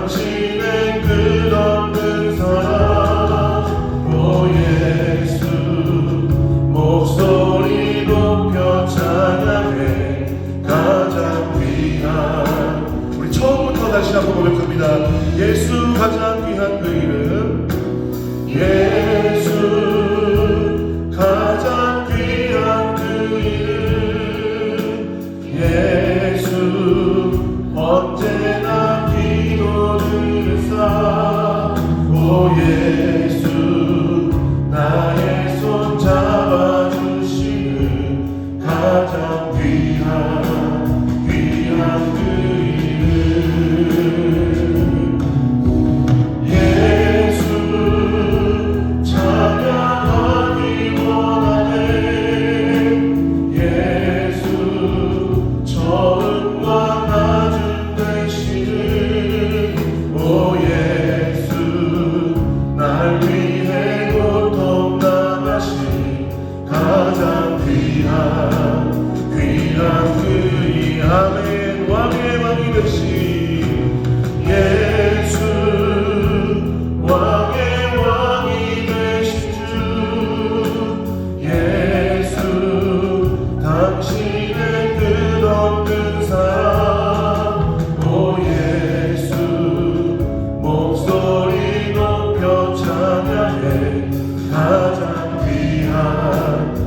당신의 끝없는 사랑 예수 목소리 높여 찬양해. 가장 귀한. 우리 처음부터 다시 한번 고백합니다. 예수 가장 귀한 그 이름. 예수 가장 귀한 그 이름. 예. 나의 손 잡아주시는 가장 귀 가장 귀한 귀한 그이 아멘. 왕의 왕이 되시 예수. 왕의 왕이 되신 주 예수. 당신의 끝없는 사랑. 오 예수. 목소리 높여 찬양해. 가장 귀한